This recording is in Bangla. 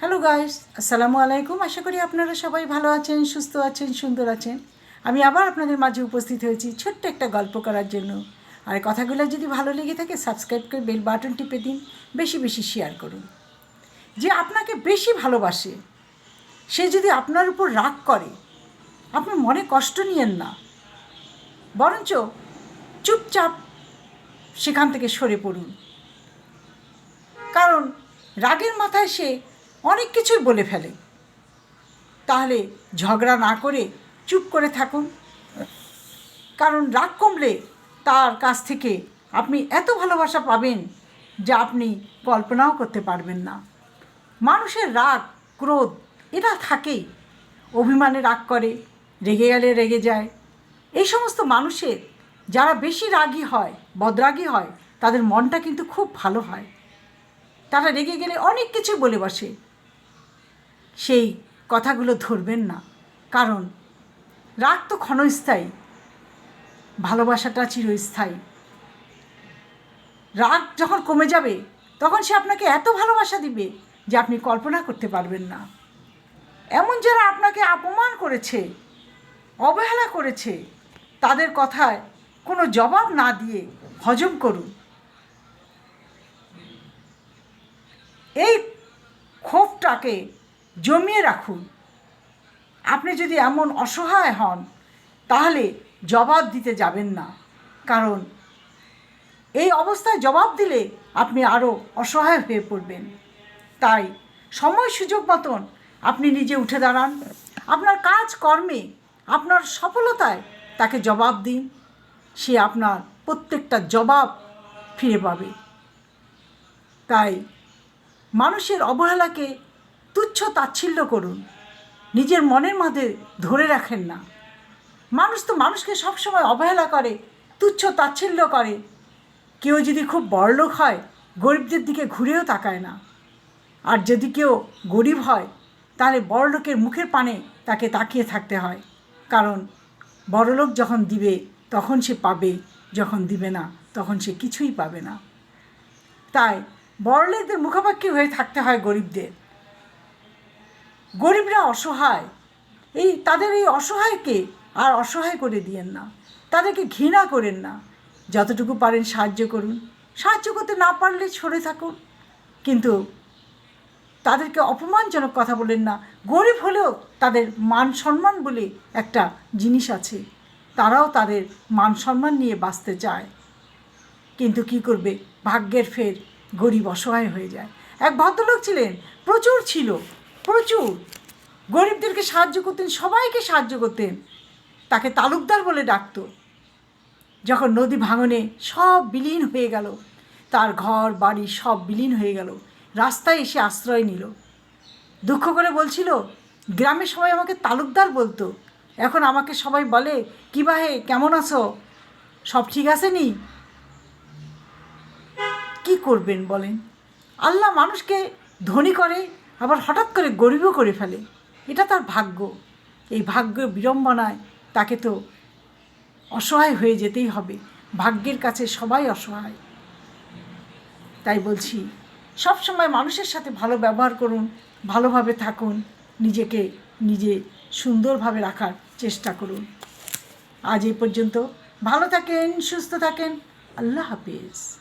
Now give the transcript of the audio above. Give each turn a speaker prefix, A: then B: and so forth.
A: হ্যালো গাইস আসসালামু আলাইকুম আশা করি আপনারা সবাই ভালো আছেন, সুস্থ আছেন, সুন্দর আছেন। আমি আবার আপনাদের মাঝে উপস্থিত হয়েছি ছোট্ট একটা গল্প করার জন্য। আর কথাগুলো যদি ভালো লেগে থাকে সাবস্ক্রাইব করে বেল বাটন টিপে দিন। বেশি বেশি শেয়ার করুন। যে আপনাকে বেশি ভালোবাসে, সে যদি আপনার উপর রাগ করে, আপনি মনে কষ্ট নিয়েন না। বরঞ্চ চুপচাপ সেখান থেকে সরে পড়ুন। কারণ রাগের মাথায় সে অনেক কিছুই বলে ফেলে। তাহলে ঝগড়া না করে চুপ করে থাকুন। কারণ রাগ কমলে তার কাছ থেকে আপনি এত ভালোবাসা পাবেন যা আপনি কল্পনাও করতে পারবেন না। মানুষের রাগ, ক্রোধ এটা থাকেই। অভিমানে রাগ করে, রেগে গেলে রেগে যায়। এই সমস্ত মানুষের যারা বেশি রাগী হয়, বদরাগী হয়, তাদের মনটা কিন্তু খুব ভালো হয়। তারা রেগে গেলে অনেক কিছু বলে বসে। সেই কথাগুলো ধরবেন না। কারণ রাগ তো ক্ষণস্থায়ী, ভালোবাসাটা চিরস্থায়ী। রাগ যখন কমে যাবে, তখন সে আপনাকে এত ভালোবাসা দিবে যে আপনি কল্পনা করতে পারবেন না। এমন যারা আপনাকে অপমান করেছে, অবহেলা করেছে, তাদের কথায় কোনো জবাব না দিয়ে হজম করুন। এই ক্ষোভটাকে জমিয়ে রাখুন। আপনি যদি এমন অসহায় হন, তাহলে জবাব দিতে যাবেন না। কারণ এই অবস্থায় জবাব দিলে আপনি আরও অসহায় হয়ে পড়বেন। তাই সময় সুযোগ মতন আপনি নিজে উঠে দাঁড়ান। আপনার কাজ কর্মে আপনার সফলতায় তাকে জবাব দিন। সে আপনার প্রত্যেকটা জবাব ফিরে পাবে। তাই মানুষের অবহেলাকে তুচ্ছ তাচ্ছিল্য করুন। নিজের মনের মধ্যে ধরে রাখেন না। মানুষ তো মানুষকে সবসময় অবহেলা করে, তুচ্ছ তাচ্ছিল্য করে। কেউ যদি খুব বড়লোক হয়, গরিবদের দিকে ঘুরেও তাকায় না। আর যদি কেউ গরিব হয়, তাহলে বড়লোকের মুখের পানে তাকে তাকিয়ে থাকতে হয়। কারণ বড়লোক যখন দিবে, তখন সে পাবে, যখন দিবে না, তখন সে কিছুই পাবে না। তাই বড়লোকদের মুখাপাক্ষি হয়ে থাকতে হয় গরিবদের। গরিবরা অসহায়। এই তাদের এই অসহায়কে আর অসহায় করে দিয়েন না। তাদেরকে ঘৃণা করেন না। যতটুকু পারেন সাহায্য করুন। সাহায্য করতে না পারলে সরে থাকুন। কিন্তু তাদেরকে অপমানজনক কথা বলেন না। গরিব হলেও তাদের মান সম্মান বলে একটা জিনিস আছে। তারাও তাদের মান সম্মান নিয়ে বাঁচতে চায়। কিন্তু কি করবে? ভাগ্যের ফের গরিব অসহায় হয়ে যায়। এক ভদ্রলোক ছিলেন, প্রচুর ছিল। প্রচুর। গরিবদেরকে সাহায্য করতেন, সবাইকে সাহায্য করতেন। তাকে তালুকদার বলে ডাকতো। যখন নদী ভাঙনে সব বিলীন হয়ে গেল, তার ঘর, বাড়ি সব বিলীন হয়ে গেল, রাস্তায় এসে আশ্রয় নিল। দুঃখ করে বলছিল, গ্রামে সবাই আমাকে তালুকদার বলতো। এখন আমাকে সবাই বলে, কী বাহে, কেমন আছো? সব ঠিক আছে নি? কি করবেন? বলেন। আল্লাহ মানুষকে ধনী করে আবার হঠাৎ করে গরিবও করে ফেলে। এটা তার ভাগ্য। এই ভাগ্য বিড়ম্বনায় তাকে তো অসহায় হয়ে যেতেই হবে। ভাগ্যের কাছে সবাই অসহায়। তাই বলছি, সব সময় মানুষের সাথে ভালো ব্যবহার করুন, ভালোভাবে থাকুন, নিজেকে নিজে সুন্দরভাবে রাখার চেষ্টা করুন। আজ এই পর্যন্ত ভালো থাকেন, সুস্থ থাকেন। আল্লাহ হাফিজ।